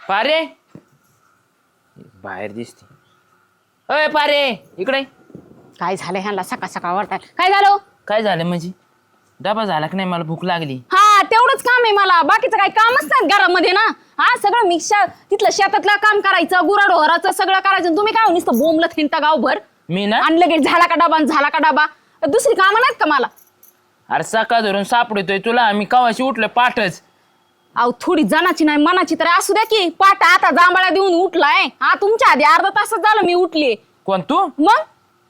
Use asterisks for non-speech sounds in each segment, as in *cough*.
पारे. बाहेर दिसते. अय पारे इकडे. काय झालं ह्यांना सकाळ सकाळ वाटाय काय झालं? काय झालं म्हणजे? डबा झाला की नाही? मला भूक लागली. हा तेवढंच काम आहे मला. बाकीचं काही कामच नाही घरामध्ये ना. हा सगळं मिक्सर तिथलं शेतातलं काम करायचं गुराढोराचं सगळं करायचं. आणि तुम्ही काय नुसतं बोंबलं थिंता गावभर? मी ना? आणि लगेच झाला का डबा आणि झाला का डबा? दुसरी कामं नाहीत का मला? अरे सकाळ धरून सापडतोय तुला. आम्ही कवाशी उठलोय पाठच. अहो थोडी जनाची नाही मनाची तर असू द्या की. पाट आता जांभळा देऊन उठलाय. हा तुमच्या आधी अर्धा तासच झालं मी उठली. कोण तू? मग?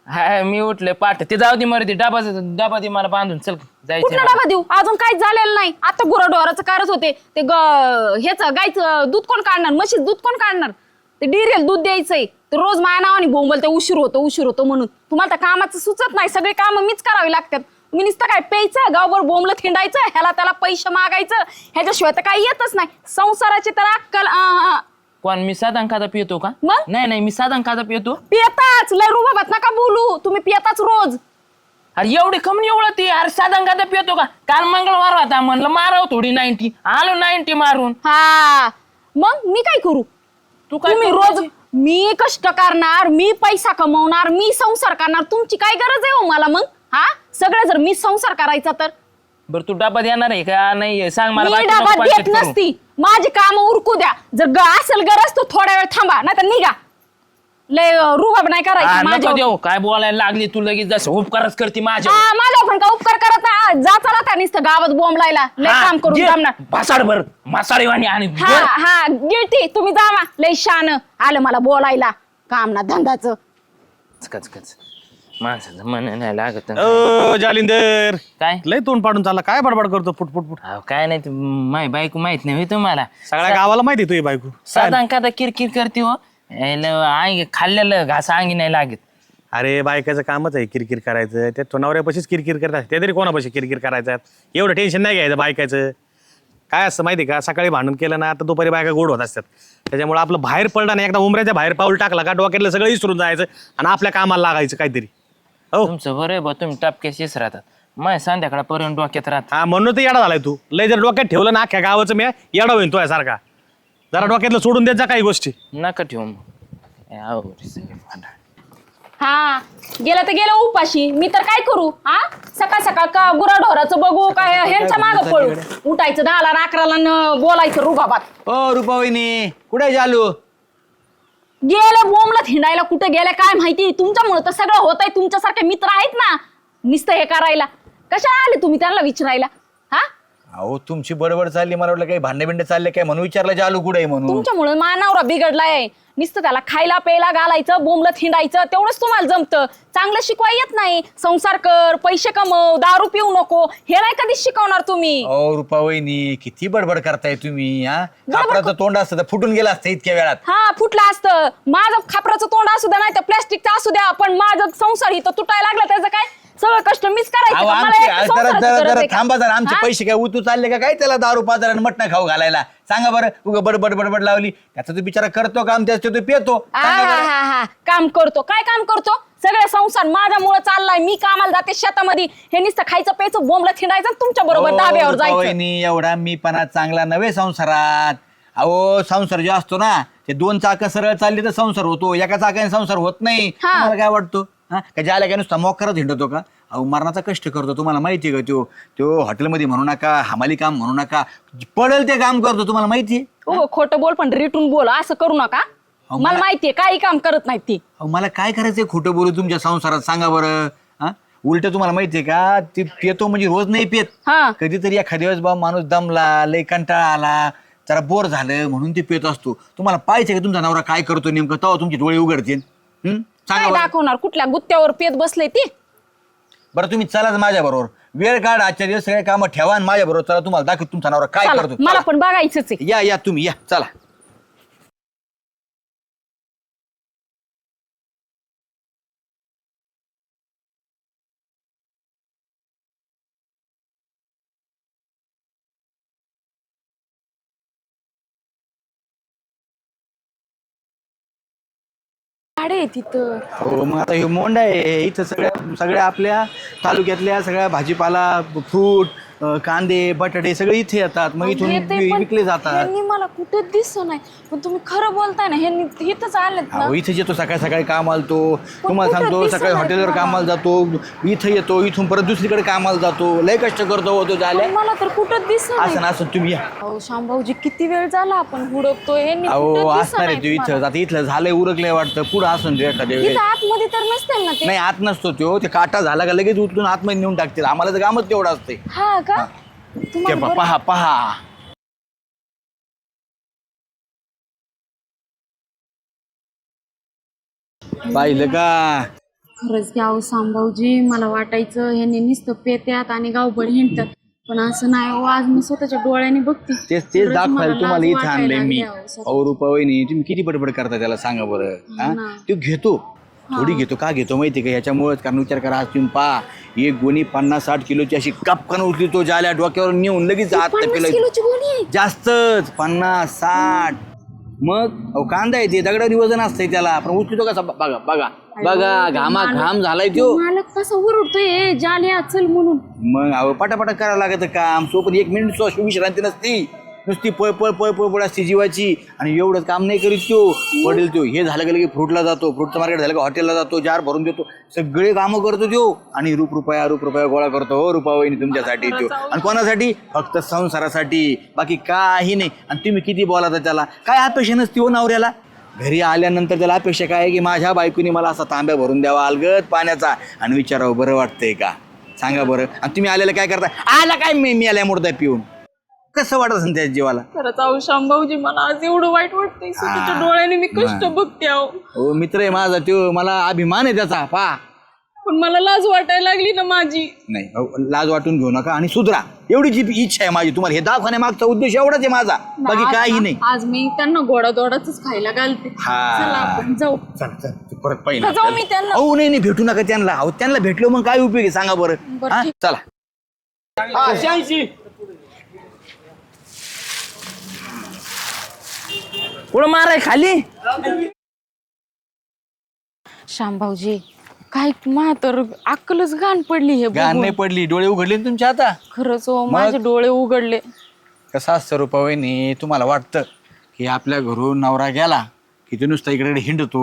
हा मी उठले. पाठ ते जाऊ दे मरे डबा डबा दे मला बांधून. चल जायचं कुठला. डबा देऊ? अजून काहीच झालेलं नाही. आता गुराढोराचं कारच होते. ते ग ह्याच गायचं दूध कोण काढणार? म्हशीचं दूध कोण काढणार? ते डिरेल दूध द्यायचंय. ते रोज माया नावाने बोंबल ते उशीर होतो उशीर होतो म्हणून. तुम्हाला त्या कामाचं सुचत नाही. सगळे कामं मीच करावी लागतात. मी नुसतं काय प्यायचं गावभर बोंबलं थिंडायचं ह्याला त्याला पैसे मागायचं ह्याच्याशिवाय तर काही येतच नाही. संसाराची तर अक्कल. कोण मी साधा खाता पितो का? मग? नाही नाही मी साधा खाता पितो पियताच लय रुबाबात नका बोलू. तुम्ही पियताच रोज. अरे एवढी कमी एवढं ती अरे साधा खाता पितो का? काल मंगळवार होता म्हणलं माराव थोडी नाईन्टी आलो नाईन्टी मारून. हा. मग मी काय करू? तू काय तुम्ही करू रोज म्हणजे? मी कष्ट करणार मी पैसा कमवणार मी संसार करणार तुमची काय गरज आहे हो मला मग? हा? सगळं जर मी संसार करायचा तर? बरं तू डबा देणार आहे का? नाही सांग मला मी बाकी डबा देत करू. नसती. माझी काम उरकू द्या. जर ग असेल गरज तर थोड्या वेळ थांबा नाही तर निघा. लय अं, रुबाब नाही हा, करायची नको माझ्या देऊ. काय बोलायला लागली तू लगेच जसं उपकारच करते माझ्या हा माझ्या पण का उपकार करत नाही? जा चला त्या नुसतं गावात बॉम्ब लायला. लय काम करून जमणार भासाड भर. मासाळी वाणी आणि हा. हा गिळती तुम्ही जावा. लय शान. आलं मला बोलायला. काम ना धंदाचं. कच कच माणसाचं मन नाही लागत. ओ जालिंदर. काय? लय तोंड पाडून चालला. काय बडबड करतो? फुट फुट फुट. अहो, काय नाही ते माय बायको माहीत नाही होय तुम्हाला. सगळ्या गावाला माहिती तुझी बायको. साधा का किरकिर करते हो. अंगी खाल्लेलं घास अंगी नाही लागत. अरे बायकाचं कामच आहे किरकिर करायचं. त्या तो नवऱ्यापाशीच किरकिर करतात. ते तरी कोणापाशी किरकिर करायचं? एवढं टेन्शन नाही घ्यायचं बायकाचं. काय असतं माहिती का? सकाळी भांडण केलं ना तर दुपारी बायका गोड होत असतात. त्याच्यामुळे आपलं बाहेर पडलं ना एकदा उमऱ्याच्या बाहेर पाऊल टाकला का डोक्यातलं सगळं विसरून जायचं आणि आपल्या कामाला लागायचं काहीतरी. हो. तुमचं बरं आहे बा तुम्ही टपक्याशीच राहतात. माय संध्याकाळपर्यंत डोक्यात राहत. हा म्हणून तर येडा झालाय तू. लय जर डोक्यात ठेवलं ना अख्ख्या गावाचं मी येडा होईन तो सारखा. जरा डोक्यातलं सोडून जा काही गोष्टी. नका ठेवू मग. ए, अहो, रे सगळे भांडण. हा गेलं तर गेलं उपाशी. मी तर काय करू? हा? सकाळ सकाळ का गुराढोराचं बघू काय ह्यांच्या मागं पळू? उठायचं दहाला अकराला न बोलायचं रुबाबात. ओ रुपावहिनी कुठे चालू गेलं बोंबला हिंडायला कुठं गेलं काय माहिती? तुमच्यामुळे तर सगळं होत आहे तुमच्यासारखे मित्र आहेत ना? नुसतं हे करायला. कशा आले तुम्ही त्यांना विचारायला? अहो तुमची बडबड चालली मला वाटलं काही भांडे बिंडे चालले काय म्हणून विचारलं चालू कुठे म्हणून? तुमच्यामुळे मानावरा बिघडलाय. नुसतं त्याला खायला प्यायला घालायचं बोंबलत हिंडायचं तेवढंच तुम्हाला जमतं. चांगलं शिकवाय येत नाही. संसार कर पैसे कमव दारू पिऊ नको. हे नाही कधीच शिकवणार तुम्ही. अहो रुपावहिनी किती बडबड करताय तुम्ही हा? कापडाचं तोंड असतं तर फुटून गेलं असतं इतक्या वेळात. हा फुटलं असतं. माझं खापराचं तोंड असू द्या नाही तर प्लॅस्टिकचं असू द्या पण माझं संसार इथं तुटायला लागला त्याचं काय? सगळं कष्ट मीच करायचं अहो का? मला आमचे एकटं जरा संसाराची जरा गरज जरा आहे का? थांबा जरा आमचे हा? पैसे काय उतू चालले का? काय त्याला दारू पाजार आणि मटणा खाऊ घालायला? सांगा बरं उगा बडबड बडबड लावली. त्याचा तो बिचारा करतो काम त्याचं तो पितो आ, सांगा हा, बरं. हा, हा. काम करतो. काय काम करतो? सगळे संसार माझ्यामुळे चाललाय. मी कामाला जाते शेतामध्ये. हे नुसतं खायचं प्यायचं बोंबला थिंडायचं तुमच्या बरोबर अहो, धाब्यावर जायचं. एवढा मी पणा चांगला नव्हे संसारात. अहो संसार जो असतो ना ते दोन चाक सरळ चालली तर संसार होतो. एका चाकाने संसार होत नाही. हा. तुम्हाला काय वाटतो? हा? का ज्याला काय नुसता मोकरच हिंडतो का? अहो मरणाचा कष्ट करतो. तुम्हाला माहिती आहे का तो? तो हॉटेलमध्ये म्हणू नका हमाली काम म्हणू नका. पडेल ते काम करतो तुम्हाला माहिती आहे? हो खोटं बोल पण रिटून बोल असं करू नका. मला माहितीये काही काम करत नाही ती. अहो मला काय करायचंय खोटं बोलू तुमच्या संसारात? सांगा बरं. हा? उलट तुम्हाला माहितीये का? ती पितो म्हणजे रोज नाही पित हा. कधीतरी एखाद्या वेळेस बा माणूस दमला लय कंटाळा आला जरा बोर झालं म्हणून ती पित असतो. तुम्हाला पाहिजे का तुमचा नवरा काय करतो नेमकं? तेव्हा तुमचे डोळे उघडतील. हं? सांगा काय बरं. दाखवणार? कुठल्या गुत्त्यावर पेत बसले ती? बरं तुम्ही चलाच माझ्या बरोबर. वेळ काढ आजच्या दिवस सगळे कामं ठेवा आणि माझ्या बरोबर चला. तुम्हाला दाखव तुमचा नवरा काय चला, करतो मला चला. पण बघायचंच आहे. या या तुम्ही या चला. गाडी आहे तिथं. हो मग आता हे मोंड आहे इथं सगळ्या सगळ्या आपल्या तालुक्यातल्या सगळ्या भाजीपाला फ्रूट अं, कांदे बटाटे सगळे इथे येतात. मग इथून येते वि- पण विकले जातात. ह्यांनी मला कुठं दिसत नाही. पण तुम्ही खरं बोलताय ना ह्यांनी इथंच आलेत ना. अहो इथे येतो सकाळी सकाळी काम आलतो तुम्हाला कुठं सांगतो दिसत सकाळी नाही हॉटेलवर मला. कामाला जातो. इथं येतो इथून परत दुसरीकडे कामाला जातो. लय कष्ट करतो होतो झाल्या पण मला तर कुठं दिसत नाही. असं ना असं तुम्ही या. अहो शांभाऊजी किती वेळ झाला आपण हुडकतोय? ह्यांनी अहो कुठं दिसत असणार आहे नाहीत तू मला. इथं आता इथलं झालंय उरकलंय वाटतं. पुढं असून ते एखाद्या वेळेस. इथं आतमध्ये तर नसतील ना ते. नाही आत नसतो तो. ते काटा झाला का लगेच उचलून आतमध्ये नेऊन टाकतील. आम्हाला तर कामच तेवढं असते हा का? ते तुम्हाला पहा बरं- पहा पहा. पाहिलं का? खरंच घ्यावं सांभाऊजी मला वाटायचं ह्यांनी नुसतं पेत्यात आणि गावभर हिंडतात पण असं नाही हो आज मी स्वतःच्या डोळ्याने बघते. तेच तेच खरंच दाखवायला मला तुम्हाला लाज इथं आणलंय वाटायला मी. लागली अहो स्वतः. अहो रुपा वहिनी तुम्ही किती बडबड करता त्याला सांगा बरं हा ना. तो घेतो. थोडी घेतो. का घेतो माहिती का? याच्यामुळेच कारण विचार करा आज तुम्ही पहा एक गोणी पन्नास साठ किलोची अशी कपकन उचली तो जाल्या डोक्यावर नेऊन लगेच आत पन्नास पेला किलोची गोणी आहे. जास्तच पन्नास साठ. मग अहो कांदा येते दगडावरी वजन असतंय त्याला. आपण उचलतो कसा? बघा बघा. बघा घामा घाम झालाय तो मालक कसा ओरडतोय ए, जाल्या चल म्हणून. मग अहो पटापटा करावं लागतं काम. सोबत एक मिनिट विश्रांती नसती. नुसती पळ पळ पळ पळ पळ असते जीवाची. आणि एवढंच काम नाही करीत तो. वडील तो हे झालं गेलं की फ्रूटला जातो फ्रूटचं मार्केट झालं की हॉटेलला जातो जार भरून देतो. सगळे कामं करतो तो. आणि रूप रुपया रूप रुपया गोळा करतो. हो रुपा वहिनी तुमच्यासाठी तो. आणि कोणासाठी? फक्त संसारासाठी. बाकी काही नाही. आणि तुम्ही किती बोलाता त्याला? काय अपेक्षा नसती हो नवऱ्याला? घरी आल्यानंतर त्याला अपेक्षा काय आहे की माझ्या बायकोनी मला असा तांब्या भरून द्यावा अलगत पाण्याचा. आणि विचारावं बरं वाटतंय का? सांगा बरं. आणि तुम्ही आलेलं काय करता? आला काय मी मी आल्या मुर्दा पिऊन? कसं वाटत असेल त्या जीवाला? खरंच अहो मला आज एवढं वाईट वाटतंय. स्वतःच्या डोळ्याने मी कष्ट बघते अहो. हो मित्र आहे माझा तो मला अभिमान आहे त्याचा पा पण मला लाज वाटायला लागली ना माझी. नाही अहो, लाज वाटून घेऊ नका आणि सुधरा. एवढी जी इच्छा आहे माझी तुम्हाला. हे दवाखान्या मागचा उद्देश एवढाच आहे माझा. बाकी आज काही नाही. आज मी त्यांना गोडा दोडाच खायला घालते. हा. चला आपण जाऊ. चल चल तू परत पाहिजे का जाऊ मी त्यांना. अहो नाही नाही भेटू नका त्यांना. अहो त्यांना भेटलो मग काय उपयोग आहे? सांगा बरं. बरं, हा? ठीक. चला. कुठं माराय खाली. शांभाऊजी काय मा तर अक्कलच घाण पडली हे गाण बघून. नाही पडली. डोळे उघडले ना तुमच्या आता? खरंच हो माझे डोळे उघडले. कसं असतं रुपावहिनी तुम्हाला वाटतं की आपल्या घरून नवरा गेला की तो नुसता इकडे इकडे हिंडतो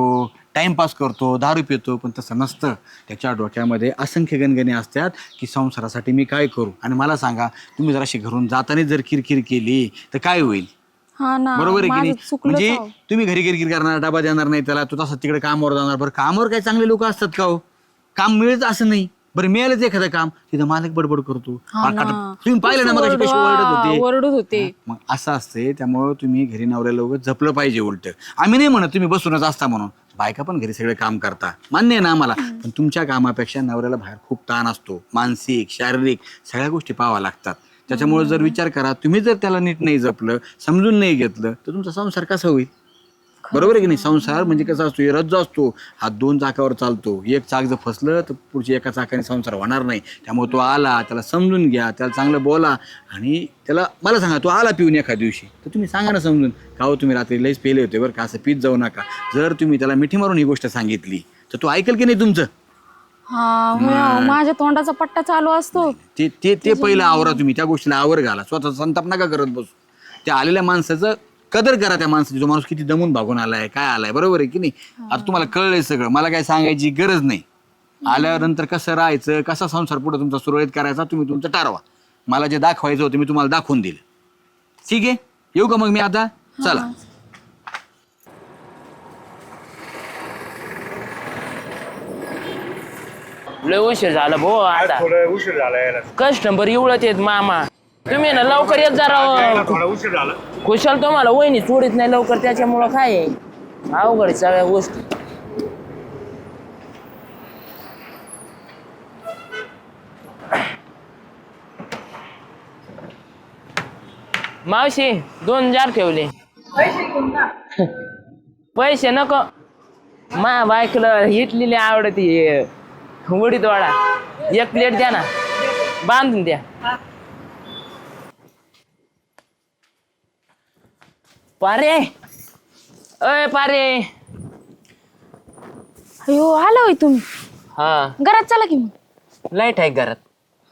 टाइमपास करतो दारू पितो पण तसं नसतं. त्याच्या डोक्यामध्ये असंख्य गणगणे असतात की संसारासाठी मी काय करू? आणि मला सांगा तुम्ही जराशी घरून जाताना जर किरकिर केली तर काय होईल? हा ना बरोबर आहे की माझं नाही? म्हणजे. तुम्ही घरी किरकिर करणार डबा देणार नाही त्याला तो तसा तिकडे कामावर जाणार. बरं कामावर काय चांगले लोक असतात का हो? काम मिळत असं नाही. बरं मिळालंच एखादं काम तिथं मालक बडबड करतो. हा ना. तुम्ही पाहिलं ना कशी ओरडत होते. ओरडत होते. मग असं असते त्यामुळं तुम्ही घरी नवऱ्याला उगाच जपलं पाहिजे उलट. आम्ही नाही म्हणत तुम्ही बसूनच असता म्हणून. बायका पण घरी सगळे काम करता. मान्य आहे ना आम्हाला. पण तुमच्या कामापेक्षा नवऱ्याला बाहेर खूप ताण असतो. मानसिक शारीरिक सगळ्या गोष्टी पाहाव्या लागतात. त्याच्यामुळे जर विचार करा तुम्ही जर त्याला नीट नाही जपलं समजून नाही घेतलं तर तुमचा संसार कसा होईल? बरोबर आहे की नाही? संसार म्हणजे कसा असतो? हे रज्ज असतो. हा दोन चाकावर चालतो. एक चाक जर फसलं तर पुढच्या एका चाकाने संसार होणार नाही. त्यामुळे तो आला त्याला समजून घ्या त्याला चांगलं बोला आणि त्याला मला सांगा तो आला पिऊन एका दिवशी. तर तुम्ही सांगा ना समजून. का हो तुम्ही रात्री लईच पेले होते बरं का? असं पीत जाऊ नका. जर तुम्ही त्याला मिठी मारून ही गोष्ट सांगितली तर तो ऐकेल की नाही तुमचं? हा होय माझ्या तोंडाचा पट्टा चालू असतो. ते ते ते पहिलं आवरा तुम्ही त्या गोष्टीला आवर घाला. स्वतः संताप नका करत बसू. त्या आलेल्या माणसाचं कदर करा त्या माणसाची. जो माणूस किती दमून भागून आलाय काय आलाय बरोबर आहे की नाही? आता तुम्हाला कळलंय सगळं. मला काय सांगायची गरज नाही. आल्यानंतर कसं राहायचं कसा संसार पुढे तुमचा सुरळीत करायचा तुम्ही तुमचं ठरवा. मला जे दाखवायचं होतं मी तुम्हाला दाखवून दिलं. ठीक आहे? येऊ का मग मी आता? चला. लय उशीर झाला भाऊ आता. थोडं उशीर झाला यायला कस्टमर एवढंच येत मामा. तुम्ही ना लवकर येत जरा थोडा उशीर झाला. खुशाल तुम्हाला वहिनी सोडित नाही लवकर त्याच्यामुळं काय आहे? अवघड आहे सगळ्या गोष्टी. मावशी दोन जार ठेवले. पैसे *laughs* नको. मा बायकला इटलेली आवडती. उडीद वडा. एक प्लेट द्या ना. बांधून द्या. पारे. अय पारे. अयो आला होय तुम्ही. हा. घरात चला की मग. लाइट आहे घरात.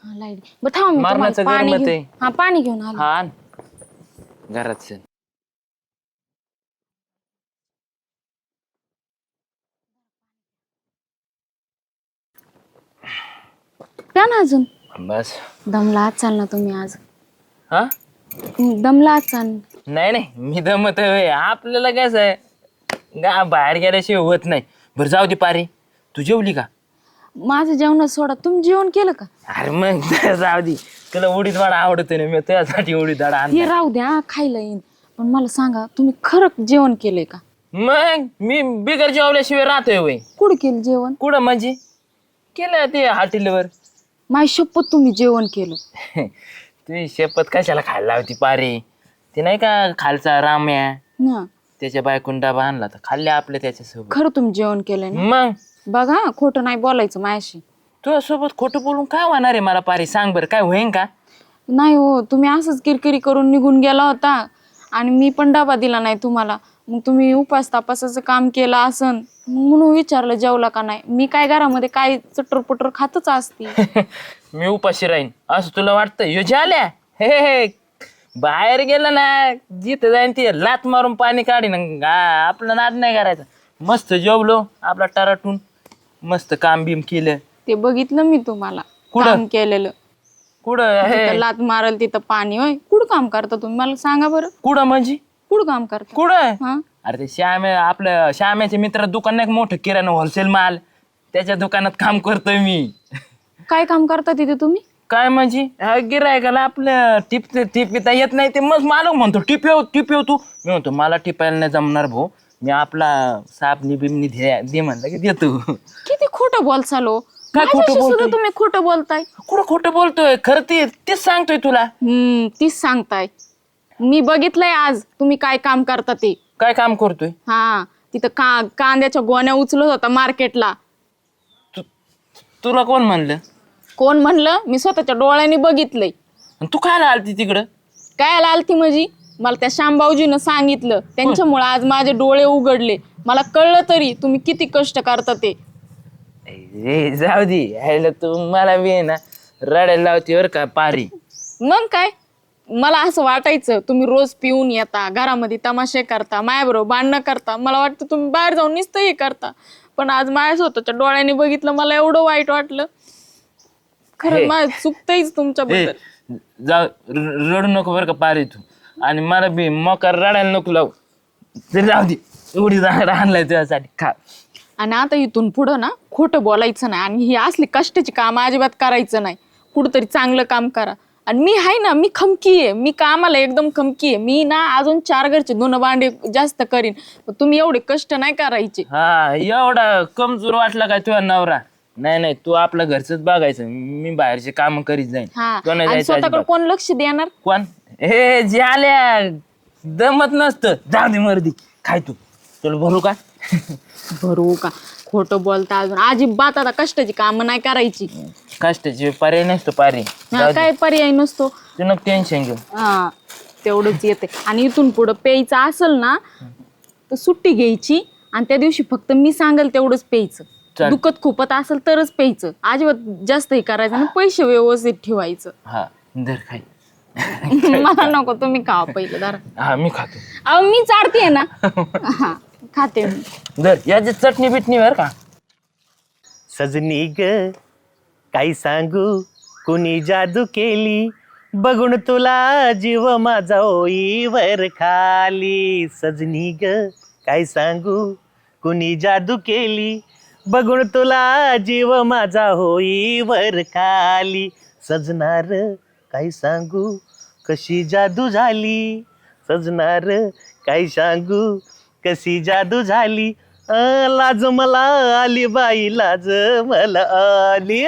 हा, लाइट. बरं थांब मी तुम्हाला मरणाचं पाणी गरमत घेऊन. हा पाणी घेऊन आलो. हा. आण. घरात प्या ना अजून. बस. दमला आज चाल ना तुम्ही आज. हा? दमला आज चाल नाही नाही मी दमत आहे आपल्याला कसं आहे? गा बाहेर गेल्याशिवाय होत नाही. बरं जाऊ दे पारे. तू जेवली का? माझं जेवण सोडा. तुम्ही जेवण केलं का? अरे मग *laughs* जाऊ दे. तुला उडीद वाडा आवडतो ना? मी त्यासाठी उडीद वाडा ते आणला राहू द्या खायला येईन. पण मला सांगा तुम्ही खरं जेवण केलंय का? मग मी बिगर जेवल्याशिवाय राहतोय वय कुठं केलं जेवण? कुठं म्हणजे? केलं ते हॉटेलवर. माझी शपथ तुम्ही जेवण केलं. *laughs* तुझी शपथ कशाला खायला लावती पारे? ते नाही का खालचा राम्या? ना. त्याच्या बायकून डबा आणला तर खाल्ले आपले त्याच्यासोबत. खरं तुम्ही जेवण केलंय ना? मग? बघा हा, खोटं नाही बोलायचं माझ्याशी तुझ्यासोबत खोटं बोलून काय होणार आहे मला पारे? सांग बरं काय होईन का? नाही हो तुम्ही असंच किरकिरी करून निघून गेला होता आणि मी पण डबा दिला नाही तुम्हाला. मग तुम्ही उपास तापासाचं काम केलं असन मग म्हणून विचारलं जेवला का नाही. मी काय घरामध्ये काय चटर पटर खातच असते. *laughs* मी उपाशी राहीन. असं तुला वाटतं यो झाल्या हे हे बाहेर गेलं ना जिथं जाईन ते लात मारून पाणी काढीन गा- आपलं नाद नाही करायचं. मस्त जेवलो आपला टराटून. मस्त काम बिम केलं. ते बघितलं मी तुम्हाला कुठं? काम केलेलं. कुठं? हे. तिथं लात मारल तिथं पाणी होय. कुठं काम करता तुम्ही? मला सांगा बरं. कुठं म्हणजे? कुठं काम करता? कुठं हा? अरे ते श्यामे आपलं श्याम्याचे मित्र दुकान नाही का मोठं किराणा होलसेल माल त्याच्या दुकानात काम करतोय मी. काय काम करता तिथे तुम्ही? काय म्हणजे? हा गिरायकाला आपलं टिप टिप पिता येत नाही ते मग मालक म्हणतो टिप येऊ टिप येऊ तू. मी म्हणतो मला टिपायला नाही जमणार भाऊ मी आपला साबणी बिमणी दे दे म्हणलं की देतो. किती खोटं बोलचाल काय खोटं माझ्याशी सुद्धा बोलतोय? तुम्ही खोटं बोलताय. कुठं खोटं बोलतोय? खरं ते तेच सांगतोय तुला. हम्म तीच सांगताय. मी बघितलंय आज तुम्ही काय काम करता ते. काय काम करतोय? हा तिथं का कांद्याच्या गोण्या उचलत होता मार्केटला. तुला कोण म्हणलं? कोण म्हणलं? मी स्वतःच्या डोळ्यांनी बघितलंय. आणि तू काय आलती तिकडं? काय आलती माझी मला त्या श्यामबाऊजीनं सांगितलं. त्यांच्यामुळे आज माझे डोळे उघडले. मला कळलं तरी तुम्ही किती कष्ट करता ते. ए जाऊ दे. ह्याला तू मला बी आहे ना रडायला लावते बरं का पारी. मग काय? मला असं वाटायचं तुम्ही रोज पिऊन येता घरामध्ये तमाशे करता मायाबरोबर भांडणं करता. मला वाटतं तुम्ही बाहेर जाऊन नुसतं हे करता. पण आज माझ्या स्वतःच्या डोळ्याने बघितलं मला एवढं वाईट वाटलं. खरं माझं चुकतंयच ए जाऊ र- रडू नको बरं का पारी तू आणि मला बी मोकार रडायला नको लावू. ते जाऊ दे. एवढी जाणार आणलाय तुझ्यासाठी. खा. आणि आता इथून पुढं ना खोटं बोलायचं नाही. आणि ही असली कष्टाची काम अजिबात करायचं नाही. कुठंतरी चांगलं काम करा. आणि मी आहे ना मी खमकी आहे. मी कामाला एकदम खमकी आहे. मी ना अजून चार घरचे दोन भांडे जास्त करीन. पण तुम्ही एवढे कष्ट नाही करायचे हा एवढा कमजोर वाटला काय तुझा नवरा? नाही नाही तू आपलं घरचंच बघायचं. मी बाहेरचे काम करीत जाईन. हा तुला नाही आणि जायचं स्वतःकडे अजिबात. कोण लक्ष देणार? कोण? हे जे आल्या दमत नसतं. जाऊ दे मर्दी खाय तू. तुला भरू का? भरू का? खोटं बोलता अजून. अजिबात आता कष्टाची कामं नाही करायची. कष्टाची पर्याय नसतो पारी. हा. काय पर्याय नसतो? तू नको टेन्शन घेऊ. हा तेवढंच येते आणि इथून पुढं प्यायचं असेल ना तर सुट्टी घ्यायची आणि त्या दिवशी फक्त मी सांगेल तेवढंच प्यायचं. दुखत खुपत असेल तरच प्यायचं. अजिबात जास्त हे करायचं आणि पैसे व्यवस्थित ठेवायचं. हा धर खाय. *laughs* मला नको तुम्ही खा पहिलं हा मी खातो. अहो मी चाडते ना. *laughs* हा. खाते मी. धर याची चटणी बिटणी बर का? सजनी ग काही सांगू? कुणी जादू केली? बघून तुला जीव माझा वर खाली. सजनी ग काय सांगू? कुणी जादू केली? बघून तुला जीव माझा वर खाली. सजनार काय सांगू? कशी जादू झाली? सजनार काय सांगू? कशी जादू झाली? अं, लाज मला आली बाई लाज मला आली.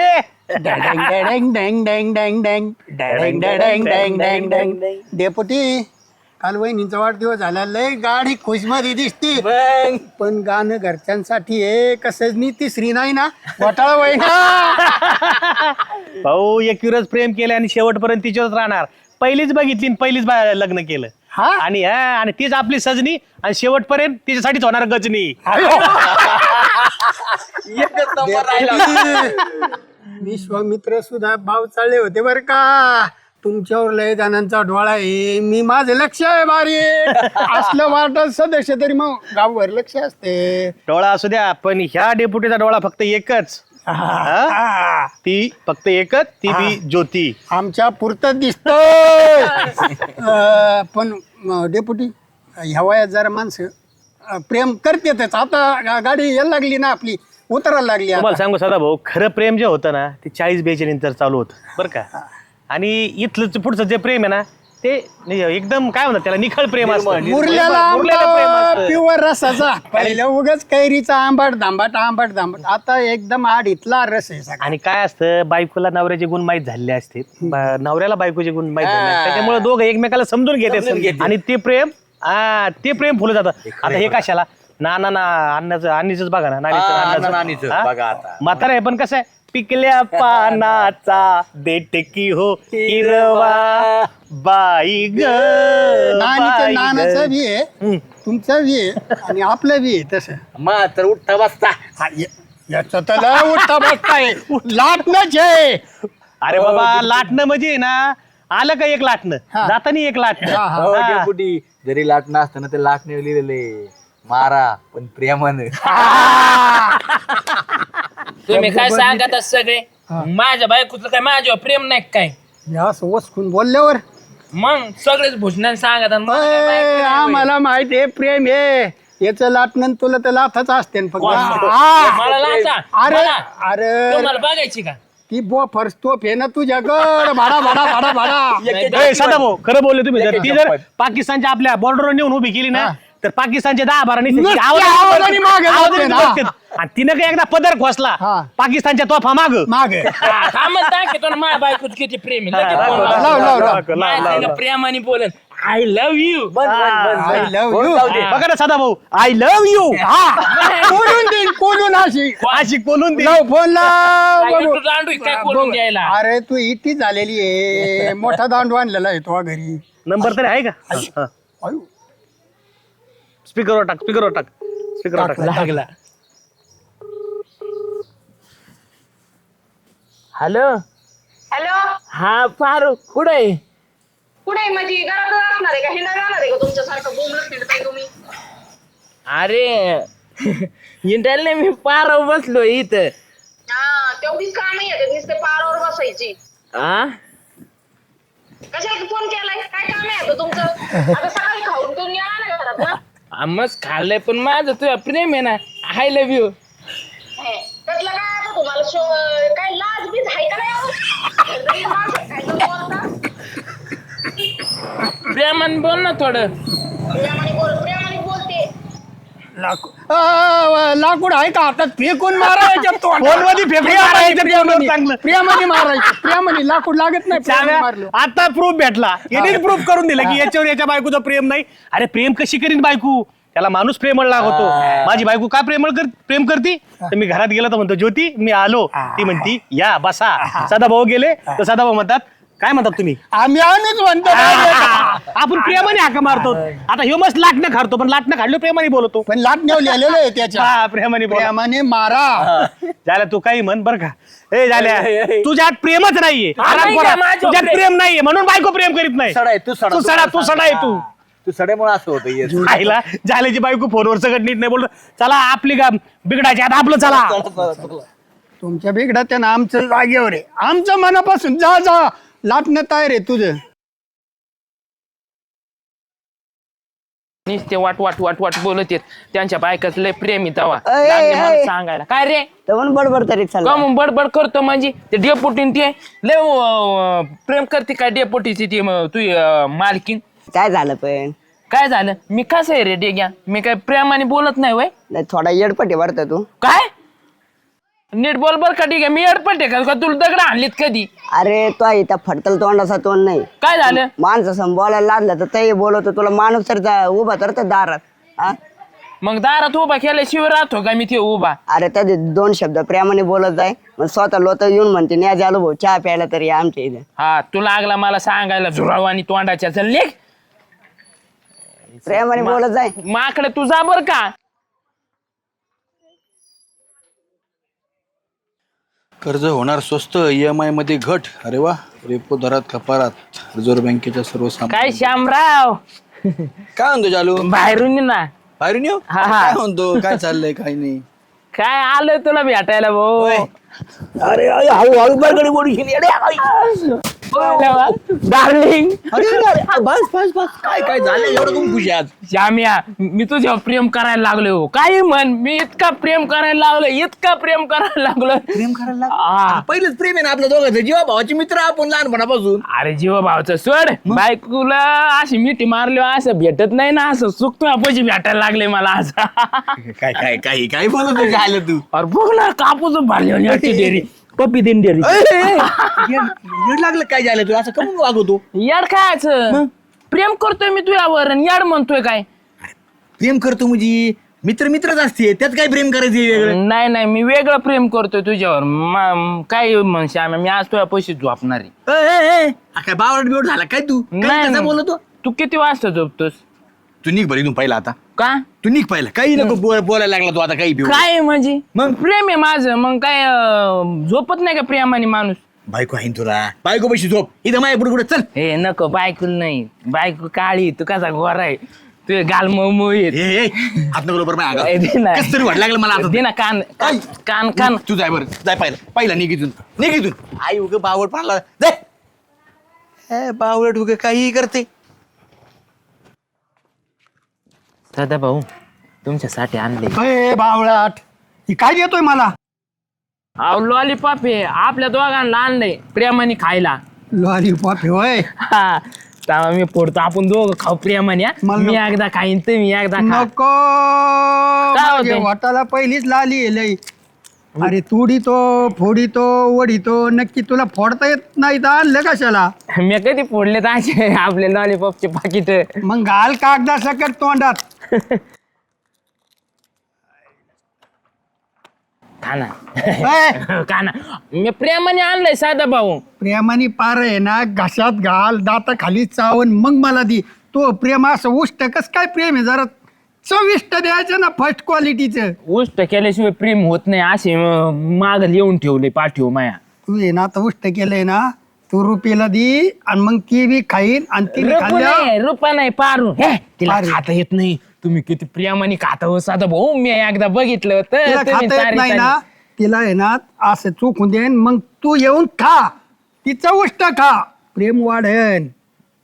डॅंग डॅंग डॅंग डॅंग. डॅंग डॅंग डॅंग डॅंग डॅंग डॅंग. डॅंग डेपुटी काल वहिनीचा वाढदिवस झाला लय गाडी खुशमधी दिसते. पण गाणं घरच्यांसाठी आहे कसंच मी तिसरी नाही ना. घोटाळा वहिना. *laughs* भाऊ एकविरच प्रेम केलं आणि शेवटपर्यंत तिच्यावरच राहणार. पहिलीच बघितली आणि पहिलीच बा- लग्न केलं. हा? आणि हा आणि तीच आपली सजनी आणि शेवटपर्यंत तिच्यासाठीच होणार गजनी. *laughs* *laughs* विश्वामित्र सुद्धा भाव चालले होते बर का? तुमच्यावर लय जणांचा डोळा आहे. मी माझं लक्ष आहे बारी. असलं वाटत सदस्य तरी मग गावभर लक्ष असते. डोळा असू द्या पण ह्या डेपुटीचा डोळा फक्त एकच. हा? ती फक्त एकच ती बी ज्योती. आमच्या पुरतं दिसत *laughs* पण म, डेपुटी ह्या वयात जरा माणसं प्रेम करतेच आता गा- गाडी यायला लागली ना आपली उतरायला लागली आता. तुम्हाला सांगू सदा भाऊ खरं प्रेम जे होतं ना ते चाळीस बेचाळीस नंतर चालू होतं बरं का? आणि इथलं पुढचं जे प्रेम आहे ना ते नाही, एकदम काय म्हणतात त्याला निखळ प्रेम असतं. मुरल्याला मुरलेलं प्रेम आंबा असतं. प्युअर रसाचा. *laughs* पहिलं उगाच कैरीचा आंबाट दांबाट आंबाट दांबाट. आता एकदम आड इथला रस आहे सगळा. आणि काय असतं बायकोला नवऱ्याचे गुण माहीत झालेले असते बा- नवऱ्याला बायकोचे गुण माहीत झाले असतात. त्याच्यामुळे दोघं एकमेकाला समजून घेते आणि ते प्रेम हा ते प्रेम फुलं जातं. आता हे कशाला? ना ना ना अन्नाचं अन्नीच बघा ना नानीचं, हा, अन्नाचं. नानीचं, हा? बघा आता. म्हातारं आहे पण कसं आहे? पिकल्या पानाचा देटकी हो हिरवा. बाई ग नानीचं ग. नानाचं बी आहे. तुमचं बी आहे आणि आपलं बी आहे तसं. तर उठता बसता. हा, य- याचं तर लय उठता बसताय लाटणंच आहे अरे बाबा लाटणं म्हणजे ना आलं का एक लाटणं? जातानी एक लाटणं. हा, हा. हो. हा. डेपुटी. जरी लाटणं असतं ना ते लाटणे लिहिलेले. मारा पण प्रेमानं. तुम्ही काय सांगत सगळे? माझ्या बायकोचं काय माझ्यावर प्रेम नाही काय? या असं वसकून बोलल्यावर. मग सगळेच भूषणाने सांगत. आम्हाला माहिती आहे प्रेम आहे. याचं लाटणं तुला तर लाथच असते ना फक्त. कोण? हा. मला लाचा. अरे मला. अरे. तुम्हाला बघायची का? ती बो फरस्तोप आहे ना तुझ्या गड भाडा भाडा भाडा. भाडा ए, सदा भाऊ खरं बोलले तुम्ही जर. ती जर पाकिस्तानच्या आपल्या बॉर्डरवर नेऊन उभी केली ना तर पाकिस्तानचे दहा बारा निघतील. नुसती आवाजाने आवाजाने मागे आवाजाने जाते ना. बसतात. आणि तिनं काय एकदा पदर खोसला हा. पाकिस्तानच्या तोफा माग. माग. का म्हणता की तो माझ्या बायकोच किती प्रेम आहे. लगेच लाव, बोलला. लाव, लाव, लाव. माझ्या संग प्रेमाने बोलन. I love you I love you. बघा ना सदा भाऊ आय लव्ह यू कोलून देईन कोलून अशी. अशी बोलून दे. लाव फोन लाव. तू दांडू आहे? काय कोलून द्यायला अरे तू इटी झालेली आहे. मोठा दांडू आणलेला आहे तो घरी. नंबर तरी आहे का? अयो, स्पीकरवर टाक स्पीकरवर टाक. स्पीकरवर टाक लागला. हॅलो हॅलो हा फारुख कुठे आहे? कुठे म्हणजे घरात राहणार आहे का? हिंडा राहणार आहे का तुमच्यासारखं बोंबलत फिरताय तुम्ही? अरे *laughs* इंटरनेट नाही मी पाराव बसलो इथं. हा तेवढीच काम आहे नुसते पारावर बसायची. आ? कशाला फोन केलाय? काय काम आहे आता तुमचं? आता सकाळी खाऊन तुम्ही ना घरात ना आ, मस्त खाल्लंय पण माझं तुझ्या प्रेम आहे ना आय लव्ह यू हे, त्यातलं काय आता तुम्हाला शो काय लाज बीज आहे का नाही अहो? घरी माणसं काय तुम्ही बोलता? प्रेमाने बोल ना थोडं प्रेमाने बोल प्रेमाने बोलते लाकूड आहे का? हातात फेकून मारायच्या *laughs* फोनमध्ये फेकून मारायचं फोनवर चांगलं. प्रेमाने मारायचं. प्रेमाने लाकूड लागत नाही चाव्या, आता प्रूफ भेटला. याने प्रूफ करून दिलं की याच्यावर याच्या बायकोचं प्रेम नाही. अरे प्रेम कशी करीन बायको? त्याला माणूस प्रेमळ लागतो. माझी बायको का प्रेमळ कर प्रेम करती? तर मी घरात गेलो तर म्हणतो ज्योती मी आलो. ती म्हणती या बसा. सदाभाऊ गेले. तर सदाभाऊ म्हणतात काय म्हणतात तुम्ही? आम्ही आणूच म्हणतो *laughs* आपण प्रेमाने हाका मारतो. आता ह्यो मस्त लाटणं खातो पण लाटणं खाल्लं प्रेमाने बोलतो. पण लाटण्यावर लिहिलेलं आहे त्याच्या. हा प्रेमाने बोला. प्रेमाने मारा. झाल्या तू काही म्हण बर का. ए झाल्या. तुझ्यात प्रेमच नाहीये. हा, नाही आराम का, करा. माझ्यावर तुझ्यात प्रेम. नाहीये म्हणून बायको प्रेम करीत नाही. सडा आहे, तू सडा, तू तू सडा तू सडा. आहे तू. तू सडेमुळे असं होतं आईला झाल्याची बायको फोनवर सगळं नीट नाही बोलत. चला आपली का बिघडायची आता आपलं चला. तुमच्या बिघडा त्यानं आमचं जागेवर आहे. आमचं मनापासून जा जा. लाटणं तयार आहे तुझं. नुसते वाट वाट वाट वाट बोलत येत त्यांच्या बायकाच लय प्रेम तवा. अय, लागले मला अय. सांगायला. काय रे? तर म्हणून बडबड तरी का चालला. मग बडबड करतो म्हणजे? ते डेपुटीन ते लय अं, प्रेम करते काय डेपुटीची ती अं, मालकीन? काय झालं पण? काय झालं? मी कसं आहे रे डेग्या? मी काय प्रेमाने बोलत नाही वय? नाही थोडा येडपटी वाटत तू? काय? नीट बोल बर का ठीक आहे. मी अडपट आहे का? का तुला दगड आणलीत कधी? अरे तो इथं फडतल तोंडाचा तोंड नाही. काय झालं? माणसं सम बोलायला लागलं तर ते बोलवतो. तुला माणूस तर जा- उभा तर तर दारात हा? मग दारात उभा केल्याशिवाय राहतो का मी ते उभा? अरे त्या दोन शब्द प्रेमाने बोलत जाय. मग स्वतः लोत येऊन म्हणते न्याज आलो भाऊ चहा प्यायला तरी या आमच्या इथे. हा तू लागला मला सांगायला झुराव आणि तोंडाच्या. चल लेख प्रेमाने बोलत जाय. माकडे तू जा बर का. कर्ज होणार स्वस्त ई एम आयमध्ये घट. अरे वा रेपो दरात कपारात. रिझर्व्ह बँकेच्या सर्व काय श्यामराव? काय म्हणतो चालू बाहेरून ये ना. बाहेरून येऊ? हा, हा. काय म्हणतो? काय चाललंय काय नाही? काय आलोय तुला भेटायला भाऊ? अरे हळू हळू बरगडी बोडी डार्लिंग बस बस बस. काय काय झालं? एवढं तुम्ही खुशी आज? श्याम्या मी तुझ्यावर प्रेम करायला लागलो हो. काय म्हण मी इतका प्रेम करायला लागलो इतका प्रेम करायला लागलो प्रेम करायला लाग- हा. पहिलेच प्रेम आहे ना आपल्या दोघांचं. जीवा भावाचे मित्र आपण लहानपणापासून. अरे जीव भावचं सोड बायकोला अशी मिठी मारली असं भेटत नाही ना असं सुकतो पैसे भेटायला लागले मला असं. काय काय काय काय बोलत आलं तू? अरे बघ ना कापूस भरले डेअरी. पप्पी दिन *laughs* डेअरी येड लागलं काय झालं तू असं कमून वागवतो? याड खायचं. प्रेम करतोय मी तुझ्यावर आणि याड म्हणतोय काय? प्रेम करतो म्हणजे? मित्र मित्रच असते त्यात काय प्रेम करायचं वेगळं? नाही नाही मी वेगळं प्रेम करतोय तुझ्यावर. मा- काय म्हणशी आम्ही? मी आज तुझ्या पैसे झोपणार आहे. ए, ए, ए, हा काय बावड बिवड झाला काय तू? काय नाही. बोलतो? तू किती वाजता झोपतोस? तू निघ बरं इथून पहिला आता. का? तू निघ पहिला. काही नको बोल- बोलायला लागला तू आता काही भिऊ काय आहे म्हणजे? मग? प्रेम आहे माझं. मग काय अं, झोपत नाही का प्रेमाने माणूस? बायको आहे ना तुला? बायको पैसे झोप. इथं माझ्या पुढे कुठे? चल. हे नको बायकुल नाही. बायको काळी तू कसा गोरा आहे? तू गाल मऊ येत. हात नको बरोबर माझ्या ए, दे ना. कसं तरी वाट लागलं मला आता. दे ना कान. कान कान कान. तू जाय बरं. जाय पहिला. पहिला निघ इथून. निघ इथून. आई उग बावड पाडला. जाय. ए बावड उग काही करते. सदा भाऊ तुमच्यासाठी आणले. अय बावळाट ही काय देतोय मला? अहो लॉलीपॉप आहे आपल्या दोघांना आणलंय प्रेमाने खायला. लॉलीपॉप होय? हा तेव्हा मी फोडतो. आपण दोघं खाऊ प्रेमाने हा. मला मी नको. एकदा खाईन तुम्ही एकदा खा. नको. काय माझ्या होतंय? वाटाला पहिलीच लाली आहे लई. अरे तुडितो फोडितो वडितो नक्की तुला फोडता येत नाही तर आणलं कशाला? मी कधी फोडले तर असे आपले लॉलीपॉपचे पाकिट मग घाल कागदा सकट तोंडात. *laughs* खाना. अय, *laughs* खाना. मी प्रेमाने आणलंय साधा भाऊ. प्रेमाने पार आहे ना घशात घाल दाता खाली चावून मग मला दी. तो प्रेम असं उष्ट कस काय प्रेम आहे? जरा चविष्ट द्यायचं ना फर्स्ट क्वालिटीचं उष्ट केल्याशिवाय प्रेम होत नाही असे माग येऊन ठेवले पाठीव माया. तू आहे ना आता उष्ट केलंय ना तू रुपीला दी आणि मग ती बी खाईन आणि ती बी रुपा खाल्ल्यावर नाही रुपा नाही पारू. हे तिला पारू. खाता येत नाही. तुम्ही किती प्रेमाने खाता हो साधा भाऊ मी एकदा बघितलं होतं तिला तुम्ही खाता येत तारी नाही ना. तिला आहे ना असं चुकून देईन मग तू येऊन खा. तिचं उष्ट खा. प्रेम वाढेन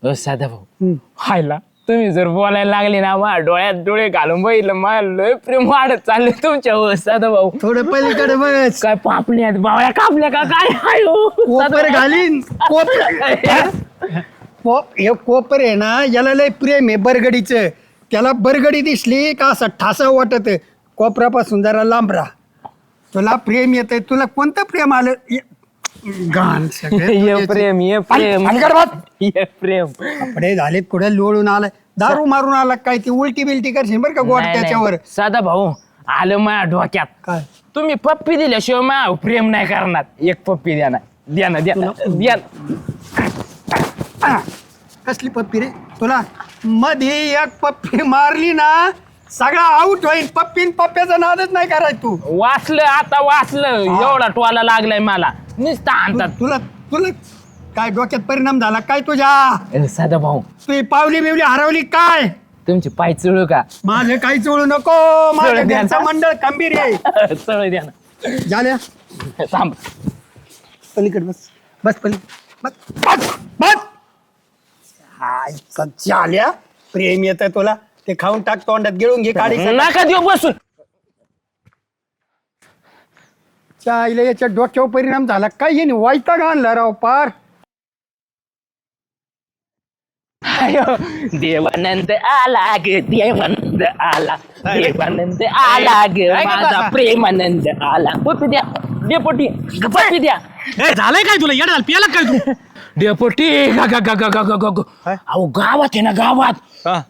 साधा भाऊ हम्म. हायला तुम्ही जर बोलायला लागले ना मा डोळ्यात डोळे घालून बघितलं मला लय प्रेम वाढत चालले तुमच्या हो साधा भाऊ. थोडं पलीकडे बस. काय पापल्या बावळ्या कापल्या का काय? हाय हो साधा कोपर भाऊ. घालीन कोपर. *laughs* कोप हे कोपर आहे ना याला लय प्रेम आहे बरगडीचं. त्याला बरगडी दिसली का असं ठासा वाटत कोपरापासून जरा लांब राहा. तुला प्रेम येत तुला कोणतं प्रेम आलं? ये- घाण सगळे *laughs* ये प्रेम ये प्रेम. *laughs* ये प्रेम. कपडे झालेत कुठे? लोळून आलाय. दारू मारून आला काय ती? उलटी बिलटी करशील बरं का गोड नाही, नाही. त्याच्यावर? साधा भाऊ आलं माझ्या डोक्यात. काय? तुम्ही पप्पी दिल्याशिवाय माझ्या प्रेम नाही करणार. एक पप्पी द्या ना. द्या ना द्या ना, द्या ना. कसली पप्पी रे? तुला मध्ये एक पप्पी मारली ना सगळा आऊट होईल पप्पीन पप्प्याचा नादच नाही करायचं तू. वाचलं आता वाचलं. एवढा टोला लागलाय मला. नुसता आणतात तुला तुला काय डोक्यात परिणाम झाला? काय तुझ्या? साधा भाऊ. तू पावली बिवली हरवली काय? तुमची पाय चळू का? माझं काही चोळू नको. माझं चोळू द्या घरचं ना. मंडळ खंबीर आहे. *laughs* चळ द्या ना. झाल्या? थांब. पलीकडे बस. बस पलीकडे बस बस बस. हाय, झाल्या प्रेम येत तुला? ते खाऊन टाक तोंडात गिळून घे काढी नका देऊ बसून. आईला याच्या डोक्यावर परिणाम झाला. काय येणे वाईटा आणला राव पार. देवानंद आला ग देवानंद आला. देवानंद आला ग माझा प्रेमानंद आला. पप्पी द्या डेपोटी पप्पी द्या ए, झालंय काय तुला? येड झालं पियाला काय तू? डेपोटी अहो गावात आहे ना गावात.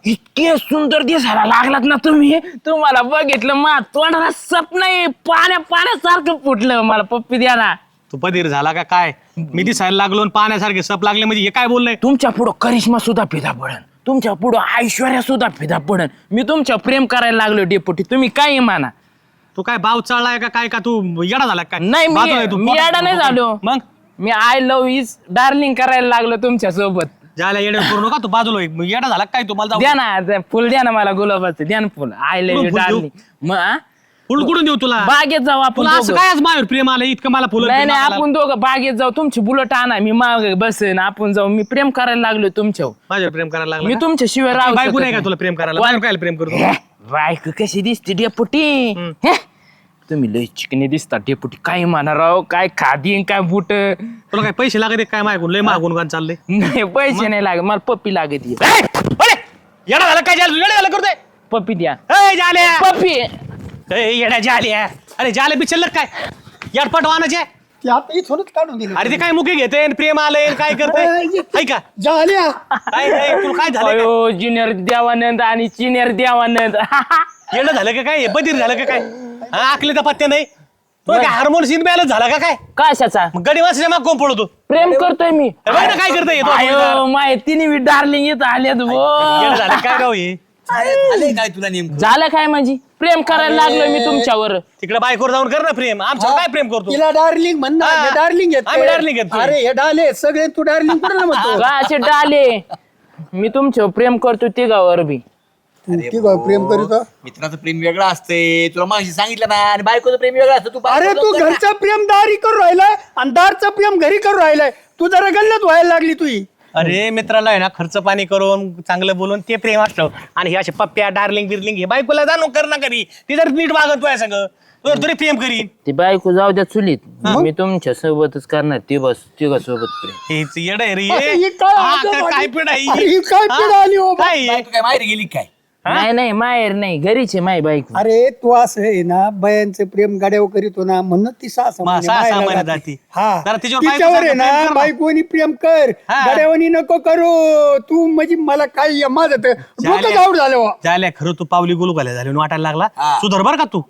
इतके सुंदर दिसायला लागलात ना तुम्ही. तुम्हाला बघितलं मा तोंडाला सपन आहे पाण्या पाण्यासारखं फुटलं मला पप्पी द्या ना तू पदीर झाला का काय? मी दिसायला लागलो पाण्यासारखे सप लागले म्हणजे हे काय बोललंय तुमच्या पुढं करिश्मा सुद्धा फिदा पडन. तुमच्या पुढं ऐश्वर्या सुद्धा फिदा पडन. मी तुमच्या प्रेम करायला लागलो डेपोटी. तुम्ही काय माना तू काय भाव चाललाय का काय का? तू येडा झाला का काय? नाही, मी येडा नाही झालो. मग? मी आय लव्ह इज डार्लिंग करायला लागलो तुमच्यासोबत जायला येडे करू नका तू बाजूला. मग येडा झाला काय तू? मला द्या ना ते फुल द्या ना मला गुलाबाचं. द्या ना फुल. आय लव्ह यू फुल देऊ? डार्लिंग मग कुठून देऊ तुला? बागेत जाऊ आपण तुला असं दोघं. काय आज माझ्यावर प्रेम आलं इतकं मला फुलं नाही नाही आपण दोघं बागेत जाऊ. तुमची बुलट आणा. मी माग बसेन. आपण जाऊ. मी प्रेम करायला लागलो तुमच्यावर. माझ्यावर प्रेम करायला लागला मी? तुमच्या शिवाय राहू बायको शकत नाही का. तुला प्रेम करायला? माझ्यावर काय प्रेम करतो हे, बायको कशी दिसते डेपुटी? हे, तुम्ही लय चिकने दिसता डेपुटी काय म्हणा राव? काय खादी काय बुट? तुला काय पैसे लागत काय मागून? लय मागून गाण चाललंय. नाही पैसे नाही लागत मला पप्पी लागत येडा झाला काय झालं येडा झाला करतोय पप्पी द्या. ए, जाल्या. पप्पी. ए, येड्या जाल्या. अरे जाले बिचल काय? याडपट वाहनाचे ते आता इथूनच काढून दिलं. अरे ते काय मुके घेते प्रेम आलंय काय करते? ऐका झाल्या काय काय तुला काय झालं अयो ज्युनियर देवानंद आणि सिनियर देवानंद. *laughs* येणं झालं का काय? बधीर झालं का काय? हा, आकलीचा पत्त्या नाही. तो काय हार्मोन सीन बॅलन्स झाला का काय? कशाचा मग गडी वाचल्या मग कोण पडतो प्रेम करतोय मी. बघ ना काय करतोय तो अयो माय तिने मी डार्लिंग येत वो झालं काय राव हे? झाले काय तुला नेमकं? झालं काय माझी? प्रेम करायला लागलोय मी तुमच्यावर. तिकडे बायकोवर जाऊन कर ना प्रेम. आमच्यावर काय प्रेम करतो? तिला डार्लिंग म्हण ना हा. हे डार्लिंग येत आम्ही darling आहेत. अरे हे डाले सगळे तू डार्लिंग कुठे म्हणतो? गाचे डाले? मी तुमच्यावर प्रेम करतो तिघावर बी. तू प्रेम करीत मित्राचं प्रेम वेगळं असते तुला मागाशी सांगितलं ना आणि बायकोचं प्रेम वेगळं असतं तू अरे तू. घरचं प्रेम दारी करू राहिलाय आणि दारचं प्रेम घरी करू राहिलाय तू जरा गल्लत व्हायला लागली तुही अरे मित्राला आहे ना खर्च पाणी करून चांगलं बोलून ते प्रेम असतं आणि हे असे पप्प्या डार्लिंग बिर्लिंग हे बायकोला जाणू कर ना करी ती जर नीट वागत तुझ्या संग तुझ्या तरी प्रेम करीन ती बायको जाऊ द्या चुलीत मी तुमच्या सोबतच करणार ती बस तिघा सोबत प्रेम हेच येड आहे रे अरे, हे. काय हा, काय- आली? पिढ आहे अरे, ही? ही काय हा? पिढ आली हो बा? काय? बायको काय माहेर गेली काय नाही नाही माहेर नाही घरीच आहे माय बायको अरे तू असं आहे ना बयांचं प्रेम गाड्यावर करीतो ना म्हणून ती सहा- सहा जाते. हा जरा तिच्यावर तिच्यावर आहे बायकोसारखं ना प्रेम कर ना. बायकोनी प्रेम कर हा. गाड्यावनी नको करू तू म्हणजे मला काय माझं तर डोकं झाल्या. जाऊड झालं बुवा. झाल्या खरं तू पावली गुलू घाल्या झाली वाटायला लागला हा. सुधर बर का तू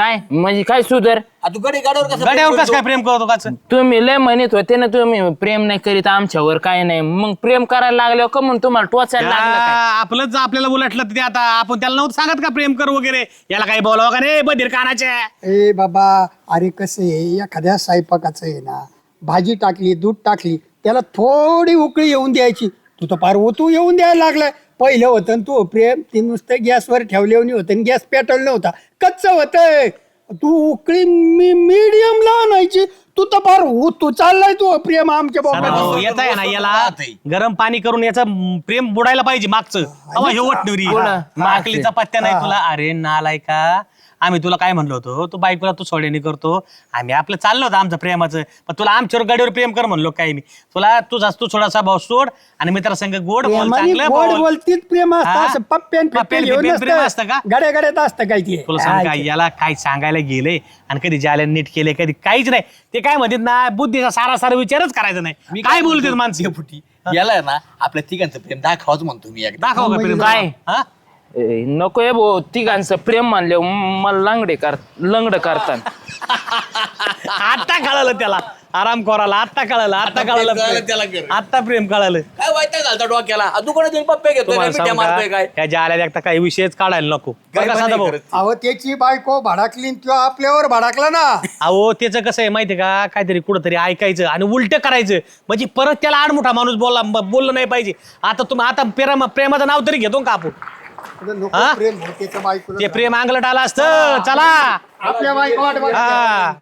काय? म्हणजे काय सुधर? आ, तू गडी गाड्यावर कसं गाड्यावर प्रेम कसं काय? प्रेम करतो काच तुम्ही लय म्हणत होते ना तुम्ही प्रेम नाही करीत आमच्यावर काय नाही. मग प्रेम करायला लागल्यावर का म्हणून तुम्हाला टोचायला लागलं काय? आपलंच आपल्याला उलटलं ते आता आपण त्याला नव्हतं सांगत का प्रेम कर वगैरे? याला काही बोलावं का रे बधीर कानाच्या ए बाबा अरे कसं आहे एखाद्या स्वयंपाकाचं आहे ना भाजी टाकली दूध टाकली त्याला थोडी उकळी येऊन द्यायची. तू तर फार ओतू येऊन द्यायला लागलाय. पहिलं होतं ना तू प्रेम ते नुसतं गॅसवर ठेवल्यावर होतं गॅस पेटवलं नव्हता. कच्च होतंय. तू उकळी मी मीडियम ला आणायची. तू तर फार तू चाललाय तू प्रेम आमच्या बाबा येत आहे ना याला? गरम पाणी करून याचं प्रेम बुडायला पाहिजे मागचं. अवा हे वटणुरी. बुडा. माकलीचा पत्त्या नाही तुला. अरे नालाय का आम्ही तुला काय म्हणलो होतो? तू बायकोला तू सोड्याने करतो. आम्ही आपलं चाललो होतं आमचं प्रेमाचं. पण तुला आमच्यावर गाडीवर प्रेम कर म्हणलो काही मी. तुला तुझा तू थोडासा भाव सोड आणि मित्रासंग गोड बोल प्रेमाने चांगलं गोड बोल. बोलतीच प्रेम असतं? असं पप्प्यान पप्प्यान फिप्प्यान घेऊन फिप्प्यान प्रेम असतं का? गाड्या गाड्यात असतं काय ते तुला सांग काय याला काय सांगायला गेले आणि कधी ज्याला नीट केले कधी काहीच नाही. ते काय म्हणतात ना बुद्धीचा सारा सारा विचारच करायचा नाही. काय बोलतात माणसं डेपुटी याला आहे ना आपल्या तिघांचं प्रेम दाखवाच म्हणतो मी एकदा. दाखव का प्रेम? काय? हा? ए, नको आहे भाऊ तिघांचं प्रेम मानले मला लांगडे कर लंगड करतात आता कळालं त्याला. आराम कोराला आता कळालं आता कळालं त्याला कळालं. आता प्रेम कळालं. काय वाईट घालता डोक्याला? आ, तू कोणाच्या पप्पे घेतोय काय तुम्हाला मिठ्या सांगू मारतोय का काय? त्या काही विषयच काढायला नको. साधा भाऊ. अहो त्याची बायको भडाकली किंवा आपल्यावर भडाकला ना. अहो त्याचं कसं आहे माहितीये का? काहीतरी कुठंतरी ऐकायचं आणि उलट करायचं. म्हणजे परत त्याला आडमुठा माणूस बोलला ब- बोललं नाही पाहिजे. आता तुम्ही आता प्रेम प्रेमाचं नाव तरी घेतो का आपण? नको हा? प्रेम त्याच्या बायकोला ते प्रेम अंगलट आलं असतं चला आपल्या बायको वाट. हा